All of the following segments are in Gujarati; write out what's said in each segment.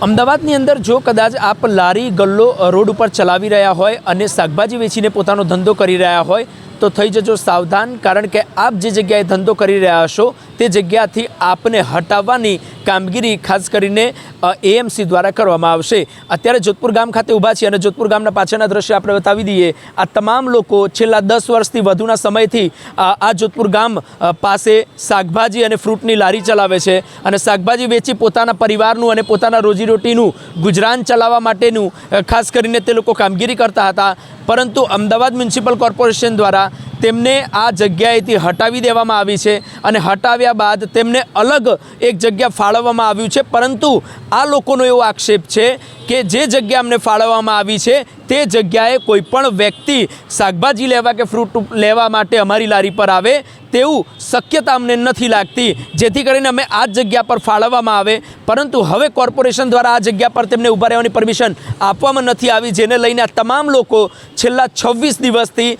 અમદાવાદની અંદર જો કદાચ આપ લારી ગલ્લો રોડ ઉપર ચલાવી રહ્યા હોય અને શાકભાજી વેચીને પોતાનો ધંધો કરી રહ્યા હોય તો થઈ જજો સાવધાન, કારણ કે આપ જે જગ્યાએ ધંધો કરી રહ્યા હશો, તે જગ્યાથી આપને હટાવવાની કામગીરી ખાસ કરીને એએમસી દ્વારા કરવામાં આવશે. અત્યારે જોધપુર ગામ ખાતે ઊભા છીએ અને જોધપુર ગામના પાછળના દ્રશ્ય આપણે બતાવી દઈએ. આ તમામ લોકો છેલ્લા દસ વર્ષથી વધુના સમયથી આ જોધપુર ગામ પાસે શાકભાજી અને ફ્રૂટની લારી ચલાવે છે અને શાકભાજી વેચી પોતાના પરિવારનું અને પોતાના રોજીરોટીનું ગુજરાન ચલાવવા માટેનું ખાસ કરીને તે લોકો કામગીરી કરતા હતા. પરંતુ અમદાવાદ મ્યુનિસિપલ કોર્પોરેશન દ્વારા તેમને આ જગ્યાએથી હટાવી દેવામાં આવી છે અને હટાવ્યા બાદ તેમને અલગ એક જગ્યા ફાળવવામાં આવ્યું છે. પરંતુ આ લોકોનો એવો આક્ષેપ છે કે જે જગ્યા અમને ફાળવવામાં આવી છે, તે જગ્યાએ કોઈપણ વ્યક્તિ શાકભાજી લેવા કે ફ્રૂટ લેવા માટે અમારી લારી પર આવે, તેવું શક્યતા અમને નથી લાગતી. જેથી કરીને અમે આ જગ્યા પર ફાળવવામાં આવે. પરંતુ હવે કોર્પોરેશન દ્વારા આ જગ્યા પર તેમને ઊભા રહેવાની પરમિશન આપવામાં નથી આવી, જેને લઈને આ તમામ લોકો છેલ્લા છવ્વીસ દિવસથી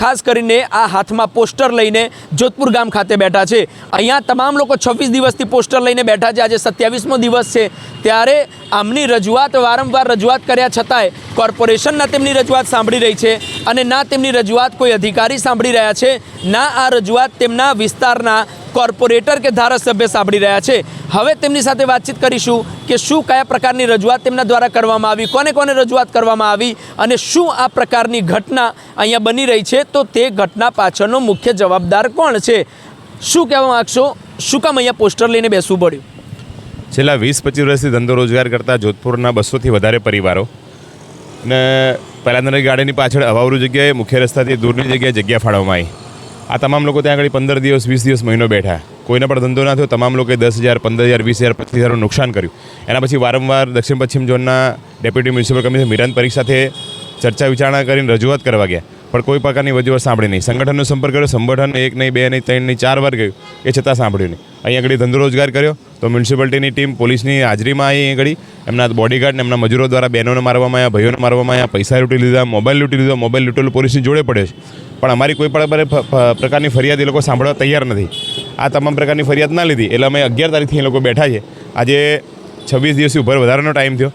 ખાસ કરીને આ હાથમાં પોસ્ટર લઈને જોધપુર ગામ ખાતે બેઠા છે. અહીંયા તમામ લોકો છવ્વીસ દિવસથી પોસ્ટર લઈને બેઠા છે. આજે સત્યાવીસમો દિવસ છે. ત્યારે આમની રજૂઆત વારંવાર રજૂઆત કર્યા છતાંય કોર્પોરેશનના તેમની રજૂઆત સાંભળી રહી છે અને ના તેમની રજૂઆત કોઈ અધિકારી સાંભળી રહ્યા છે, ના આ રજૂઆત તેમના વિસ્તારના કોર્પોરેટર કે ધારાસભ્ય સાંભળી રહ્યા છે. હવે તેમની સાથે વાતચીત કરીશું કે શું કયા પ્રકારની રજૂઆત તેમના દ્વારા કરવામાં આવી, કોને કોને રજૂઆત કરવામાં આવી અને શું આ પ્રકારની ઘટના અહીંયા બની રહી છે. તો તે ઘટના પાછળનો મુખ્ય જવાબદાર કોણ છે? શું કહેવા માગશો? શું કામ અહીંયા પોસ્ટર લઈને બેસવું પડ્યું? છેલ્લા વીસ પચીસ વર્ષથી ધંધો રોજગાર કરતા જોધપુરના બસોથી વધારે પરિવારો. અને પહેલાંની ગાડીની પાછળ અવાવરું જગ્યાએ મુખ્ય રસ્તાથી દૂરની જગ્યાએ જગ્યા ફાળવવામાં આવી. આ તમામ લોકો ત્યાં આગળ પંદર દિવસ, વીસ દિવસ, મહિનો બેઠા. કોઈને પણ ધંધો ના થયો, તમામ લોકોએ દસ હજાર, પંદર હજાર, વીસ હજાર, પચીસ હજારનું નુકસાન કર્યું. એના પછી વારંવાર દક્ષિણ પશ્ચિમ ઝોનના deputy municipal commissioner Miran Parikh સાથે ચર્ચા વિચારણા કરીને રજૂઆત કરવા ગયા. પણ કોઈ પ્રકારની વજૂઆત સાંભળી નહીં. સંગઠનનો સંપર્ક કર્યો, સંગઠન એક નહીં, બે નહીં, ત્રણ નહીં, ચાર વાર ગયું. એ છતાં સાંભળ્યું નહીં. અહીં આગળ ધંધો રોજગાર કર્યો, તો મ્યુનિસિપાલિટીની ટીમ પોલીસની હાજરીમાં આવી આગળ એમના બોડીગાર્ડ એમના મજૂરો દ્વારા બહેનોને મારવામાં આવ્યા, ભાઈઓને મારવામાં આવ્યા, પૈસા લૂંટી લીધા મોબાઈલ લૂંટી લીધો. મોબાઈલ લૂંટેલું પોલીસની જોડે પડે છે. પણ અમારી કોઈ પણ પ્રકારની ફરિયાદ એ લોકો સાંભળવા તૈયાર નથી. આ તમામ પ્રકારની ફરિયાદ ના લીધી. એટલે અમે અગિયાર તારીખથી એ લોકો બેઠા છે. આજે છવ્વીસ દિવસથી ઉપર વધારાનો ટાઈમ થયો.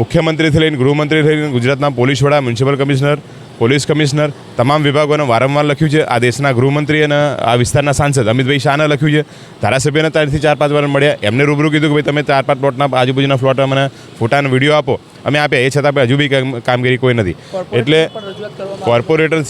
મુખ્યમંત્રીથી લઈને ગૃહમંત્રી થઈને ગુજરાતના પોલીસ વડા, મ્યુનિસિપલ કમિશનર પોલીસ કમિશનર તમામ વિભાગોને વારંવાર લખ્યું છે. આ દેશના ગૃહમંત્રી અને આ વિસ્તારના સાંસદ અમિતભાઈ શાહને લખ્યું છે. ધારાસભ્યને ત્યારથી ચાર પાંચ વાર મળ્યા. એમને રૂબરૂ કીધું કે ભાઈ તમે ચાર પાંચ પ્લોટના આજુબાજુના ફ્લોટ મને ફોટાનો વીડિયો આપો. અમે આપ્યા. એ છતાં પણ હજુ બી કામગીરી કોઈ નથી. એટલે કોર્પોરેટર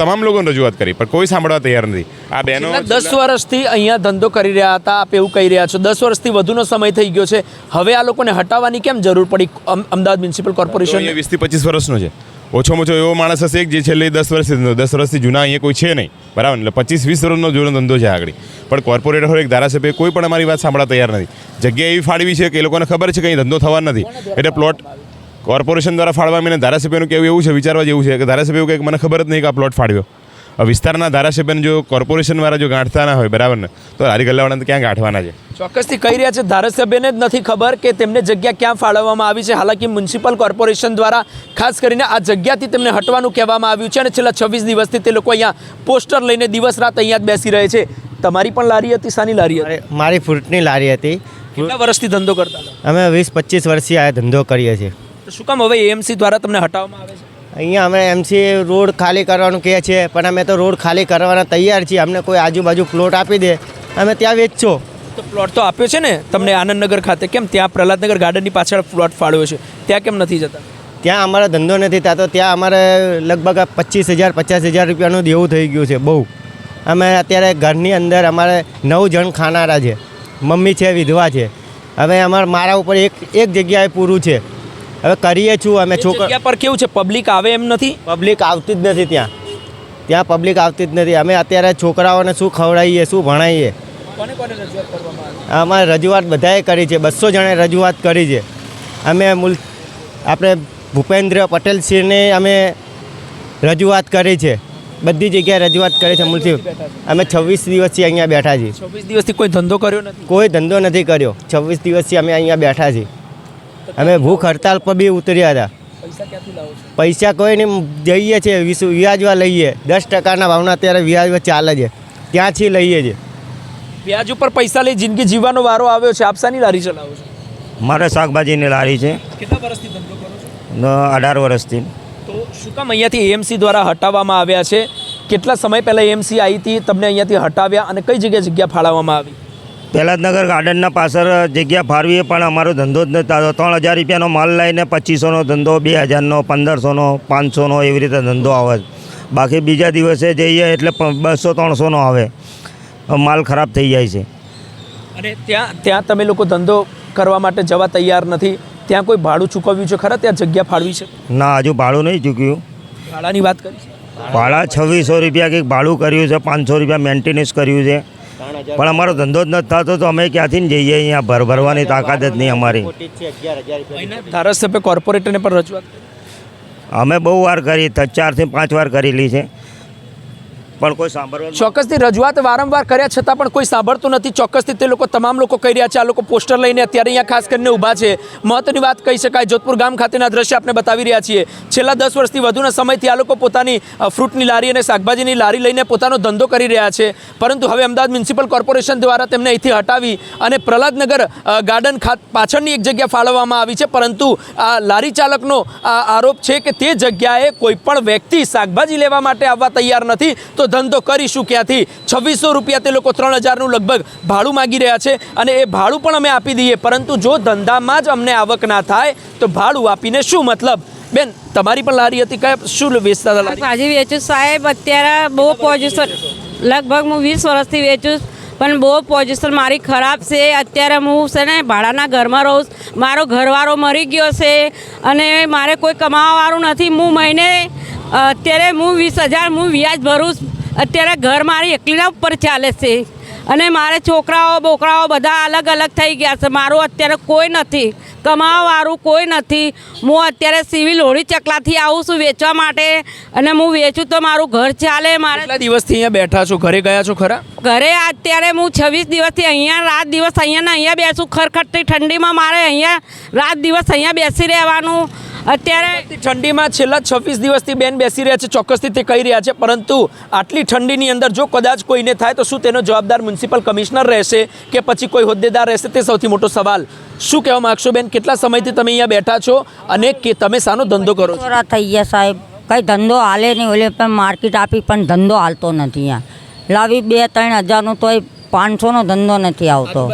તમામ લોકોને રજૂઆત કરી પણ કોઈ સાંભળવા તૈયાર નથી. આ બહેનો દસ વર્ષથી અહીંયા ધંધો કરી રહ્યા હતા. આપ એવું કહી રહ્યા છો. દસ વર્ષથી વધુનો સમય થઈ ગયો છે. હવે આ લોકોને હટાવવાની કેમ જરૂર પડી? અમદાવાદ મ્યુનિસિપલ કોર્પોરેશન વીસથી પચીસ વર્ષનો છે. ઓછોમાં ઓછો એવો માણસ હશે જે છેલ્લે દસ વર્ષથી દસ વર્ષથી જૂના, અહીંયા કોઈ છે નહીં. બરાબર? એટલે પચીસ, વીસ વર્ષનો જૂનો ધંધો છે આગળ. પણ કોર્પોરેટર હોય, એક ધારાસભ્ય, કોઈ પણ અમારી વાત સાંભળવા તૈયાર નથી. જગ્યા એવી ફાળવી છે કે એ લોકોને ખબર છે કે અહીં ધંધો થવા નથી. એટલે પ્લોટ કોર્પોરેશન દ્વારા ફાળવામાં અને ધારાસભ્યનું કેવું એવું છે, વિચારવા જેવું છે કે ધારાસભ્ય એવું કે, મને ખબર જ નહીં કે આ પ્લોટ ફાળવ્યો વિસ્તારના ધારાસભ્યને જો કોર્પોરેશનવાળા જો ગાંઠતા ના હોય બરાબર ને? તો લારી ગલ્લાવાળાને તો ક્યાં ગાંઠવાના છે? ચોક્કસથી કહી રહ્યા છે ધારાસભ્યને જ નથી ખબર કે તેમને જગ્યા ક્યાં ફાળવવામાં આવી છે. હાલાકી મ્યુનિસિપલ કોર્પોરેશન દ્વારા ખાસ કરીને આ જગ્યાથી તેમને હટવાનું કહેવામાં આવ્યું છે અને છેલ્લા છવ્વીસ દિવસથી તે લોકો અહીંયા પોસ્ટર લઈને દિવસ રાત અહીંયા જ બેસી રહે છે. તમારી પણ લારી હતી સાની લારી હતી? મારી ફ્રૂટની લારી હતી. કેટલા વર્ષથી ધંધો કરતા અમે વીસ પચીસ વર્ષથી આ ધંધો કરીએ છીએ. શું કામ હવે એએમસી દ્વારા તમને હટાવવામાં આવે છે? અહીંયા અમે એમસી રોડ ખાલી કરવાનું કહે છે પણ અમે તો રોડ ખાલી કરવાના તૈયાર છીએ. અમને કોઈ આજુબાજુ પ્લોટ આપી દે. અમે ત્યાં વેચશો. તો પ્લોટ તો આપ્યો છે ને? તમને આનંદનગર ખાતે કેમ? ત્યાં પ્રહલાદનગર ગાર્ડનની પાછળ પ્લોટ ફાળવ્યો છે. ત્યાં કેમ નથી જતા? ત્યાં અમારો ધંધો નથી થતો. ત્યાં અમારે લગભગ પચીસ હજાર પચાસ હજાર રૂપિયાનું દેવું થઈ ગયું છે બહુ. અમે અત્યારે ઘરની અંદર અમારે નવ જણ ખાનારા છે. મમ્મી છે વિધવા છે. હવે અમારે મારા ઉપર એક એક જગ્યાએ પૂરું છે. હવે કરીએ છું અમે છોકરા પર કેવું છે? પબ્લિક આવે એમ નથી? પબ્લિક આવતી જ નથી ત્યાં. ત્યાં પબ્લિક આવતી જ નથી. અમે અત્યારે છોકરાઓને શું ખવડાવીએ શું ભણાવીએ? અમારે રજૂઆત બધાએ કરી છે. બસો જણે રજૂઆત કરી છે. અમે મુલ આપણે ભૂપેન્દ્ર પટેલ સિંહને અમે રજૂઆત કરી છે. બધી જગ્યાએ રજૂઆત કરી છે મુલથી અમે છવ્વીસ દિવસથી અહીંયા બેઠા છીએ. છવ્વીસ દિવસથી કોઈ ધંધો કર્યો નથી? કોઈ ધંધો નથી કર્યો. છવ્વીસ દિવસથી અમે અહીંયા બેઠા છીએ. અમે ભૂખ હડતાલ પર બી ઉતર્યા હતા. પૈસા ક્યાંથી લાવો છો? પૈસા કોઈ નહીં જઈએ છીએ વીસ વ્યાજવા લઈએ. દસ ટકાના ભાવના અત્યારે વ્યાજ ચાલે છે. ત્યાંથી લઈએ છીએ. વ્યાજ ઉપર પૈસા લઈ જિંદગી જીવવાનો વારો આવ્યો છે. આપ શાની લારી ચલાવો છો? મારે શાકભાજીની લારી છે. કેટલા વર્ષથી ધંધો કરો છો? અઢાર વર્ષથી. તો શું કામ અહીંયાથી એએમસી દ્વારા હટાવવામાં આવ્યા છે? કેટલા સમય પહેલાં એએમસી આવી હતી તમને અહીંયાથી હટાવ્યા અને કઈ જગ્યાએ જગ્યા ફાળવવામાં આવી? પહેલાદનગર ગાર્ડનના પાછળ જગ્યા ફાળવીએ પણ અમારો ધંધો જ નહોતો. ત્રણ હજાર રૂપિયાનો માલ લઈને પચીસોનો ધંધો બે હજારનો પંદરસોનો પાંચસોનો એવી રીતે ધંધો આવે બાકી બીજા દિવસે જઈએ એટલે બસો ત્રણસોનો આવે. માલ ખરાબ થઈ જાય છે. અને ત્યાં ત્યાં તમે લોકો ધંધો કરવા માટે જવા તૈયાર નથી. ત્યાં કોઈ ભાડું ચૂકવ્યું છે ખરા? ત્યાં જગ્યા ફાળવી છે? ના હજુ ભાડું નહીં ચૂક્યું. ભાડાની વાત કરી ભાડા છવ્વીસો રૂપિયા કંઈક ભાડું કર્યું છે પાંચસો રૂપિયા મેન્ટેનન્સ કર્યું છે. પણ અમારો ધંધો જ નથી થતો તો અમે ક્યાંથી ને જઈએ અહીંયા? ભર ભરવાની તાકાત જ નહીં અમારી. ધારાસભ્ય કોર્પોરેટરને પણ રજૂઆત અમે બહુ વાર કરી ચારથી પાંચ વાર કરેલી છે. પણ કોઈ સાંભળવા ચોક્કસથી રજૂઆત વારંવાર કર્યા છતાં પણ કોઈ સાંભળતું નથી. ચોક્કસથી તે લોકો તમામ લોકો કહી રહ્યા છે, આ લોકો પોસ્ટર લઈને અત્યારે અહીંયા ખાસ કરીને ઊભા છે. મહત્વની વાત કહી શકાય, જોધપુર ગામ ખાતેના દ્રશ્ય આપણે બતાવી રહ્યા છીએ. છેલ્લા દસ વર્ષથી વધુના સમયથી આ લોકો પોતાની ફ્રૂટની લારી અને શાકભાજીની લારી લઈને પોતાનો ધંધો કરી રહ્યા છે. પરંતુ હવે અમદાવાદ મ્યુનિસિપલ કોર્પોરેશન દ્વારા તેમને અહીંથી હટાવી અને પ્રહલાદનગર ગાર્ડન ખાત, પાછળની એક જગ્યા ફાળવવામાં આવી છે. પરંતુ આ લારી ચાલકનો આરોપ છે કે તે જગ્યાએ કોઈ પણ વ્યક્તિ શાકભાજી લેવા માટે આવવા તૈયાર નથી. તો ધંધો કરીશું ક્યાંથી? છવ્વીસો રૂપિયા તે લોકો ત્રણ હજારનું લગભગ ભાડું માગી રહ્યા છે અને એ ભાડું પણ અમે આપી દઈએ. પરંતુ જો ધંધામાં જ અમને આવક ના થાય, તો ભાડું આપીને શું મતલબ? બેન, તમારી પણ લારી હતી કયા શું વેચતા હતા ભાજી વેચું સાહેબ, અત્યારે બહુ પોઝિશન લગભગ હું વીસ વર્ષથી વેચું પણ બહુ પોઝિશન મારી ખરાબ છે. અત્યારે હું છે ને ભાડાના ઘરમાં રહું મારો ઘરવાળો મરી ગયો છે અને મારે કોઈ કમાવાવાળું નથી. હું મહિને અત્યારે હું વીસ હજાર હું વ્યાજ ભરું. અત્યારે ઘર મારી એકલીના ઉપર ચાલે છે. અને મારે છોકરાઓ બોકરાઓ બધા અલગ અલગ થઈ ગયા છે. મારું અત્યારે કોઈ નથી. કમાવાવાળું કોઈ નથી. હું અત્યારે સિવિલ હોળી ચકલાથી આવું છું વેચવા માટે. અને હું વેચું તો મારું ઘર ચાલે મારે કેટલા દિવસથી અહીંયા બેઠા છો? ઘરે ગયા છો ખરા? ઘરે અત્યારે હું છવ્વીસ દિવસથી અહીંયા રાત દિવસ અહીંયા ને અહીંયા બેસું. ખરખટતી ઠંડીમાં મારે અહીંયા રાત દિવસ અહીંયા બેસી રહેવાનું. અત્યારે ઠંડીમાં છેલ્લા છવ્વીસ દિવસથી બેન બેસી રહ્યા છે ચોક્કસથી તે કહી રહ્યા છે પરંતુ આટલી ઠંડીની અંદર જો કદાચ કોઈને થાય તો શું તેનો જવાબદાર મ્યુનિસિપલ કમિશનર રહેશે કે પછી કોઈ હોદ્દેદાર રહેશે? તે સૌથી મોટો સવાલ. શું કહેવા માગશો બેન? કેટલા સમયથી તમે અહીંયા બેઠા છો અને કે તમે સાનો ધંધો કરો છો? થઈ ગયા સાહેબ. કંઈ ધંધો હાલે નહીં ઓલે પણ માર્કેટ આપી પણ ધંધો હાલતો નથી અહીંયા. લાવી બે ત્રણ હજારનો તોય પાંચસોનો ધંધો નથી આવતો.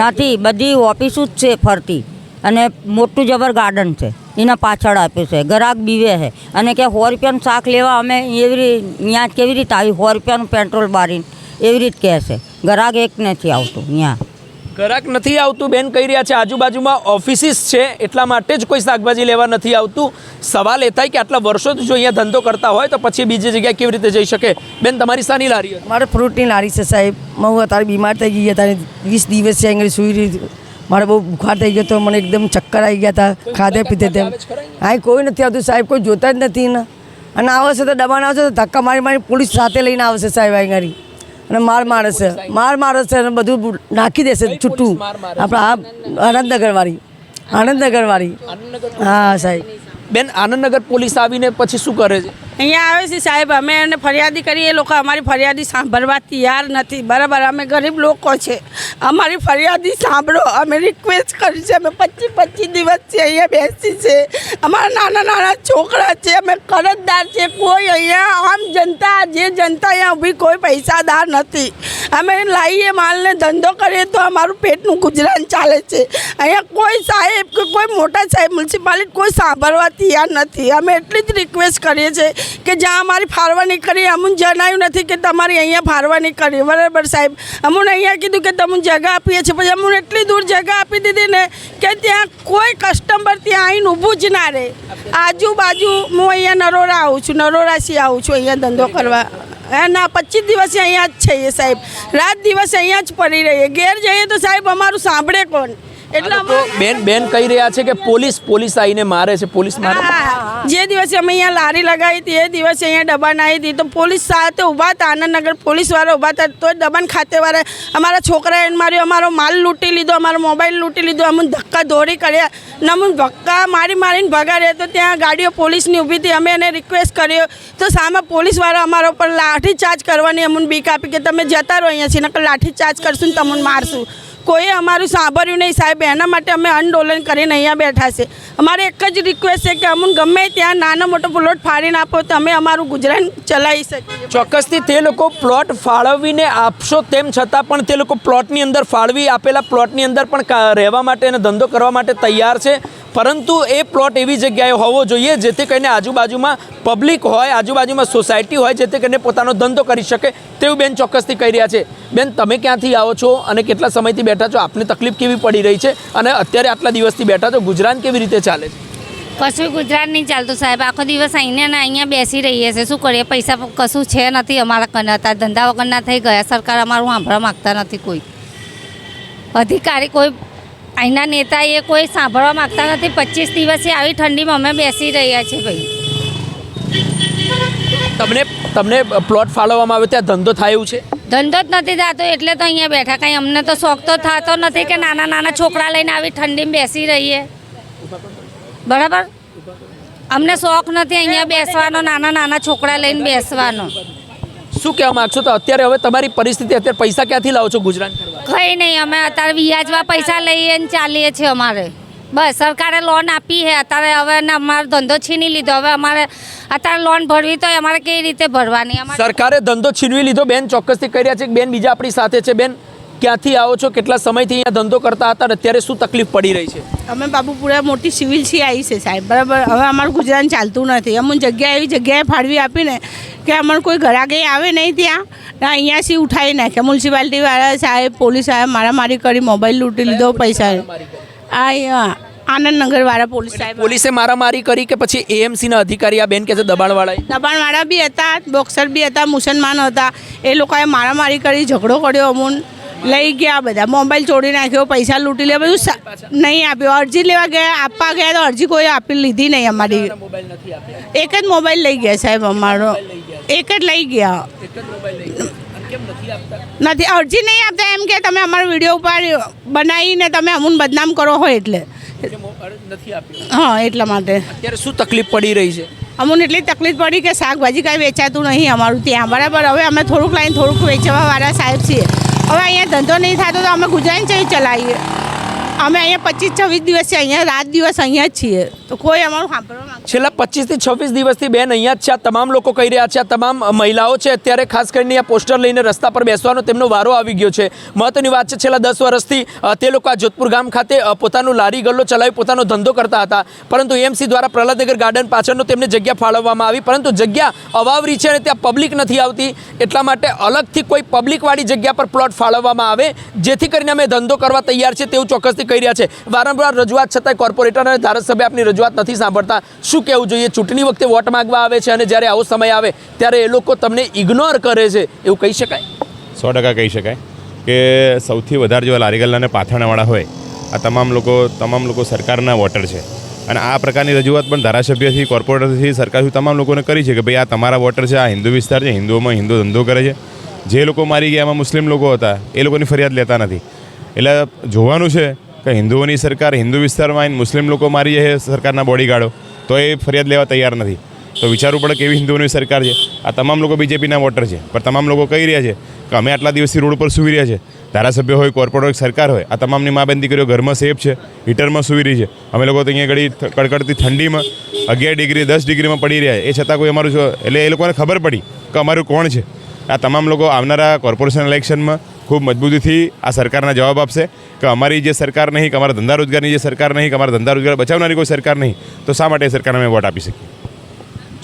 નથી બધી ઓફિસો જ છે ફરતી. અને મોટું જબર ગાર્ડન છે. એના પાછળ આપ્યું છે. ગ્રાહક બીવે છે. અને કે સો રૂપિયાનું શાક લેવા અમે એવી રીતે ત્યાં કેવી રીતે આવી? સો રૂપિયાનું પેટ્રોલ બારીને એવી રીતે કહે છે. ગ્રાહક એક નથી આવતું ત્યાં ગ્રાહક નથી આવતું બેન કહી રહ્યા છે. આજુબાજુમાં ઓફિસીસ છે. એટલા માટે જ કોઈ શાકભાજી લેવા નથી આવતું. સવાલ એ થાય કે આટલા વર્ષોથી જો અહીંયા ધંધો કરતા હોય તો પછી બીજી જગ્યાએ કેવી રીતે જઈ શકે? બેન તમારી સાની લારી મારે ફ્રૂટની લારી છે સાહેબ. હું અત્યારે બીમાર થઈ ગઈ અત્યારે વીસ દિવસ છે અહીં સુઈ રહી. મારે બહુ બુખાર થઈ ગયો હતો મને એકદમ ચક્કર આવી ગયા હતા ખાધે પીધે તેમ. અહીં કોઈ નથી આવતું સાહેબ કોઈ જોતા જ નથી ને. અને આવે છે તો દબાણ આવશે તો ધક્કા મારી મારી પોલીસ સાથે લઈને આવશે સાહેબ અહીં ઘરી અને માર મારે છે માર મારે છે અને બધું નાખી દેશે છૂટું. આપણે આ આનંદનગરવાળી આનંદનગરવાળી. હા સાહેબ. બેન આનંદનગર પોલીસ આવીને પછી શું કરે છે? અહીંયા આવે છે સાહેબ, અમે એને ફરિયાદી કરીએ, એ લોકો અમારી ફરિયાદી સાંભળવા તૈયાર નથી. બરાબર, અમે ગરીબ લોકો છે. અમારી ફરિયાદી સાંભળો, અમે રિક્વેસ્ટ કરી છે, અમે પચીસ પચીસ દિવસથી અહીંયા બેસી છે. અમારા નાના નાના છોકરા છે, અમે કરજદાર છે, કોઈ અહીંયા, આમ જનતા, જે જનતા અહીંયા ઊભી, કોઈ પૈસાદાર નથી. અમે લાવીએ માલને, ધંધો કરીએ તો અમારું પેટનું ગુજરાન ચાલે છે. અહીંયા કોઈ સાહેબ કે કોઈ મોટા સાહેબ મ્યુનિસિપાલિટી કોઈ સાંભળવા તૈયાર નથી. અમે એટલી જ રિક્વેસ્ટ કરીએ છીએ કે જ્યાં અમારી ફાળવણી કરી અમને જણાયું નથી કે તમારી અહીંયા ફાળવણી કરી. બરાબર સાહેબ? અમને અહીંયા કીધું કે તમને જગા આપીએ છીએ. પછી અમને એટલી દૂર જગા આપી દીધી ને કે ત્યાં કોઈ કસ્ટમર ત્યાં આવીને ઊભું જ ના રહે. આજુબાજુ હું અહીંયા નરોડા આવું છું નરોડાથી આવું છું અહીંયા ધંધો કરવા. ના પચીસ દિવસ અહીંયા જ છીએ સાહેબ. રાત દિવસ અહીંયા જ પડી રહીએ. ઘેર જઈએ તો સાહેબ અમારું સાંભળે કોણ? એટલે બેન બેન કહી રહ્યા છે કે પોલીસ પોલીસ આવીને મારે છે પોલીસ મારે. હા, જે દિવસે અમે અહીંયા લારી લગાવી હતી, એ દિવસે અહીંયા દબાણ આવી હતી. તો પોલીસ સાથે ઊભા હતા, આનંદનગર પોલીસવાળા ઊભા હતા. તો દબાણ ખાતેવાળા અમારા છોકરાએ માર્યો, અમારો માલ લૂંટી લીધો, અમારો મોબાઈલ લૂંટી લીધો અમને ધક્કા ધોરી કર્યા. ને અમને ધક્કા મારી મારીને ભગાડ્યા. તો ત્યાં ગાડીઓ પોલીસની ઊભી હતી. અમે એને રિક્વેસ્ટ કર્યો. તો સામે પોલીસવાળા અમારા ઉપર લાઠી ચાર્જ કરવાની અમને બીક આપી કે તમે જતા રહો અહીંયાથી, નકર લાઠી ચાર્જ કરશું ને તમને મારશું. કોઈએ અમારું સાંભળ્યું નહીં સાહેબ, એના માટે અમે આંદોલન કરીને અહીંયા બેઠા છે. અમારે એક જ રિક્વેસ્ટ છે કે અમને ગમે ત્યાં નાનો મોટો પ્લોટ ફાળીને આપો તો અમે અમારું ગુજરાન ચલાવી શકીએ. ચોક્કસથી તે લોકો પ્લોટ ફાળવીને આપશો તેમ છતાં પણ તે લોકો પ્લોટની અંદર ફાળવી આપેલા પ્લોટની અંદર પણ રહેવા માટે અને ધંધો કરવા માટે તૈયાર છે. પરંતુ એ પ્લોટ એવી જગ્યાએ હોવો જોઈએ જેથી કરીને આજુબાજુમાં પબ્લિક હોય, આજુબાજુમાં સોસાયટી હોય, જેથી કરીને પોતાનો ધંધો કરી શકે તેવું બેન ચોક્કસથી કહી રહ્યા છે. બેન, તમે ક્યાંથી આવો છો અને કેટલા સમયથી બેઠા છો? આપને તકલીફ કેવી પડી રહી છે? અને અત્યારે આટલા દિવસથી બેઠા છો, ગુજરાન કેવી રીતે ચાલે છે? કશું ગુજરાત નહીં ચાલતું સાહેબ. આખો દિવસ અહીંયા ને અહીંયા બેસી રહીએ છીએ. શું કરીએ? પૈસા કશું છે નથી અમારા કને અત્યારે ધંધા વગરના થઈ ગયા. સરકાર અમારું સાંભળવા માગતા નથી કોઈ. અધિકારી કોઈ અહીંના નેતા એ કોઈ સાંભળવા માગતા નથી. પચીસ દિવસથી આવી ઠંડીમાં અમે બેસી રહ્યા છીએ ભાઈ. તમને તમને પ્લોટ ફાળવવામાં આવે ત્યાં ધંધો થાય એવું છે? ધંધો જ નથી થતો એટલે તો અહીંયા બેઠા. કાંઈ અમને તો શોખ તો થતો નથી કે નાના નાના છોકરા લઈને આવી ઠંડીમાં બેસી રહીએ. બરાબર? અમને શોખ નથી અહીંયા બેસવાનો નાના નાના છોકરા લઈને બેસવાનો. શું કહેવા માગશો તો? અત્યારે હવે તમારી પરિસ્થિતિ અત્યારે પૈસા ક્યાંથી લાવો છો કરવા કંઈ નહીં, અમે અત્યારે વ્યાજમાં પૈસા લઈએ ને ચાલીએ છીએ અમારે. બસ, સરકારે લોન આપી છે. અત્યારે હવે અમારો ધંધો છીની લીધો. હવે અમારે અત્યારે લોન ભરવી તો અમારે કેવી રીતે ભરવાની? સરકારે ધંધો છીનવી લીધો. બેન, ચોક્કસથી કહી રહ્યા છે બેન બીજા આપણી સાથે છે. બેન ક્યાંથી આવો છો? કેટલા સમયથી અહીંયા ધંધો કરતા હતા અત્યારે શું તકલીફ પડી રહી છે? અમે બાબુપુરા મોટી સિવિલ સી આવી છે સાહેબ બરાબર? હવે અમારું ગુજરાન ચાલતું નથી. અમુક જગ્યાએ એવી જગ્યાએ ફાળવી આપીને કે અમારે કોઈ ઘરાકે આવે નહીં ત્યાં ને અહીંયાથી ઉઠાવી નાખે. મ્યુનિસિપાલિટીવાળા સાહેબ પોલીસ સાહેબ મારામારી કરી મોબાઈલ લૂંટી લીધો પૈસા. આ આનંદનગરવાળા પોલીસ સાહેબ. પોલીસે મારામારી કરી કે પછી એએમસીના અધિકારી આ બેન કે છે દબાણવાળાએ? દબાણવાળા બી હતા બોક્સર બી હતા મુસલમાન હતા. એ લોકોએ મારામારી કરી ઝઘડો કર્યો અમુન. લઈ ગયા બધા. મોબાઈલ ચોરી નાખ્યો પૈસા લૂંટી લે બધું નહીં આપ્યો. અરજી લેવા ગયા આપવા ગયા તો અરજી કોઈ આપી લીધી નહીં અમારી. એક જ મોબાઈલ લઈ ગયા સાહેબ અમારો. એક જ લઈ ગયા. નથી અરજી નહીં આપતા એમ કે તમે અમારો વીડિયો ઉપર બનાવીને તમે અમુન બદનામ કરો હોય એટલે. હા એટલા માટે. અત્યારે શું તકલીફ પડી રહી છે? અમને એટલી તકલીફ પડી કે શાકભાજી કાંઈ વેચાતું નહીં અમારું ત્યાં. બરાબર હવે અમે થોડુંક લાઈને થોડુંક વેચવાવાળા સાહેબ છીએ. હવે અહીંયા ધંધો નહીં થતો તો અમે ગુજરાત જઈ ચલાવીએ. અમે અહીંયા પચીસ છવ્વીસ દિવસથી અહીંયા રાત દિવસ અહીંયા જ છીએ. તો કોઈ અમારું સાંભળવા છેલ્લા પચીસથી છવ્વીસ દિવસથી બેન અહીંયા જ છે. આ તમામ લોકો કહી રહ્યા છે, આ તમામ મહિલાઓ છે. અત્યારે ખાસ કરીને આ પોસ્ટર લઈને રસ્તા પર બેસવાનો તેમનો વારો આવી ગયો છે. મહત્વની વાત છે, છેલ્લા દસ વર્ષથી તે લોકો આ જોધપુર ગામ ખાતે પોતાનું લારી ગલ્લો ચલાવી, પોતાનો ધંધો કરતા હતા. પરંતુ એમસી દ્વારા પ્રહલાદનગર ગાર્ડન પાછળનો તેમને જગ્યા ફાળવવામાં આવી. પરંતુ જગ્યા અવાવરી છે અને ત્યાં પબ્લિક નથી આવતી. એટલા માટે અલગથી કોઈ પબ્લિકવાળી જગ્યા પર પ્લોટ ફાળવવામાં આવે. જેથી કરીને અમે ધંધો કરવા તૈયાર છે તેવું ચોક્કસથી કહી રહ્યા છે. વારંવાર રજૂઆત છતાંય કોર્પોરેટર અને ધારાસભ્ય આપની રજૂઆત નથી સાંભળતા. શું કહેવું જોઈએ? ચૂંટણી વખતે વોટ માગવા આવે છે અને જ્યારે આવો સમય આવે, ત્યારે એ લોકો તમને ઇગ્નોર કરે છે. એવું કહી શકાય? સો ટકા કહી શકાય કે સૌથી વધારે જો લારીગલ્લા અને પાથરણાવાળા હોય, આ તમામ લોકો તમામ લોકો સરકારના વોટર છે. અને આ પ્રકારની રજૂઆત પણ ધારાસભ્યથી કોર્પોરેટરથી સરકાર સુધી તમામ લોકોને કરી છે કે ભાઈ આ તમારા વોટર છે, આ હિન્દુ વિસ્તાર છે, હિન્દુઓમાં હિન્દુ ધંધો કરે છે. જે લોકો મારી ગયા એમાં મુસ્લિમ લોકો હતા, એ લોકોની ફરિયાદ લેતા નથી. એટલે જોવાનું છે કે હિન્દુઓની સરકાર હિન્દુ વિસ્તારમાં આવીને મુસ્લિમ લોકો મારી છે સરકારના બોડીગાર્ડો, તો એ ફરિયાદ લેવા તૈયાર નથી. તો વિચારવું પડે કેવી હિન્દુઓની સરકાર છે. આ તમામ લોકો બીજેપીના વોટર છે. પણ તમામ લોકો કહી રહ્યા છે કે અમે આટલા દિવસથી રોડ પર સુવી રહ્યા છે. ધારાસભ્ય હોય, કોર્પોરેટ સરકાર હોય, આ તમામની મા બેન દીકરીઓ ઘરમાં સેફ છે, હીટરમાં સુવી રહી છે. અમે લોકો તો અહીંયા ઘડી કડકડતી ઠંડીમાં અગિયાર ડિગ્રી, દસ ડિગ્રીમાં પડી રહ્યા એ છતાં કોઈ અમારું એટલે એ લોકોને ખબર પડી કે અમારું કોણ છે. આ તમામ લોકો આવનારા કોર્પોરેશન ઇલેક્શનમાં ખૂબ મજબૂતીથી આ સરકારના જવાબ આપશે. કે અમારી જે સરકાર નહીં, કે અમારા ધંધા રોજગારની જે સરકાર નહીં, કે અમારા ધંધા રોજગાર બચાવનારી કોઈ સરકાર નહીં, તો શા માટે સરકારને અમે વોટ આપી શકીએ?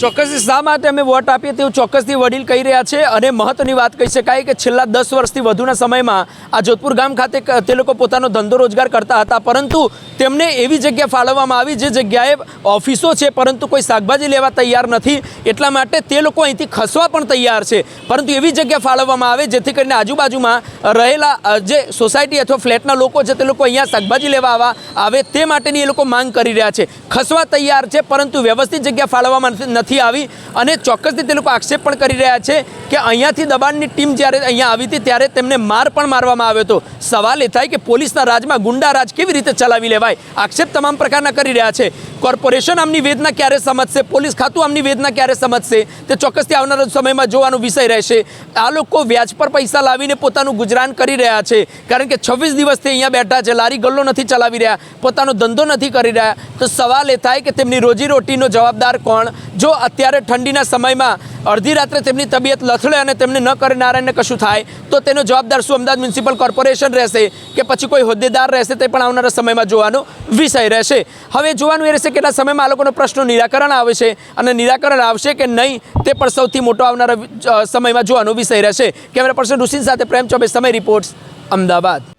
ચોક્કસથી શા માટે અમે વોટ આપીએ તેવું ચોક્કસથી વડીલ કહી રહ્યા છે અને મહત્વની વાત કહી શકાય કે છેલ્લા દસ વર્ષથી વધુના સમયમાં આ જોધપુર ગામ ખાતે તે લોકો પોતાનો ધંધો રોજગાર કરતા હતા, પરંતુ તેમને એવી જગ્યા ફાળવવામાં આવી જે જગ્યાએ ઓફિસો છે, પરંતુ કોઈ શાકભાજી લેવા તૈયાર નથી. એટલા માટે તે લોકો અહીંથી ખસવા પણ તૈયાર છે. પરંતુ એવી જગ્યા ફાળવવામાં આવે જેથી કરીને આજુબાજુમાં રહેલા જે સોસાયટી અથવા ફ્લેટના લોકો છે તે લોકો અહીંયા શાકભાજી લેવા આવા આવે તે માટેની એ લોકો માંગ કરી રહ્યા છે. ખસવા તૈયાર છે, પરંતુ વ્યવસ્થિત જગ્યા ફાળવવામાં નથી- નથી આવી અને ચોક્કસથી તે લોકો આક્ષેપ પણ કરી રહ્યા છે કે અહીંયાથી દબાણની ટીમ જ્યારે અહીંયા આવી હતી ત્યારે તેમને માર પણ મારવામાં આવ્યો હતો. સવાલ એ થાય કે પોલીસના રાજમાં ગુંડા રાજ કેવી રીતે ચલાવી લેવાય? આક્ષેપ તમામ પ્રકારના કરી રહ્યા છે. કોર્પોરેશન આમની વેદના ક્યારે સમજશે? પોલીસ ખાતું આમની વેદના ક્યારે સમજશે? તે ચોક્કસથી આવનારા સમયમાં જોવાનો વિષય રહેશે. આ લોકો વ્યાજ પર પૈસા લાવીને પોતાનું ગુજરાન કરી રહ્યા છે. કારણ કે છવ્વીસ દિવસથી અહીંયા બેઠા છે, લારી ગલ્લો નથી ચલાવી રહ્યા, પોતાનો ધંધો નથી કરી રહ્યા. તો સવાલ એ થાય કે તેમની રોજીરોટીનો જવાબદાર કોણ? જો અત્યારે ઠંડીના સમયમાં અડધી રાત્રે તેમની તબિયત લથડે અને તેમને ન કરનારાને કશું થાય, તો તેનો જવાબદાર શું અમદાવાદ મ્યુનિસિપલ કોર્પોરેશન રહેશે કે પછી કોઈ હોદ્દેદાર રહેશે તે પણ આવનારા સમયમાં જોવાનો વિષય રહેશે. હવે જોવાનું એ રહેશે કેટલા સમયમાં આ લોકોનો પ્રશ્નો નિરાકરણ આવે છે અને નિરાકરણ આવશે કે નહીં તે પણ સૌથી મોટો આવનારા સમયમાં જોવાનો વિષય રહેશે. કેમેરા પર્સન રુસિન સાથે પ્રેમ ચોબે સમય રિપોર્ટ્સ, અમદાવાદ.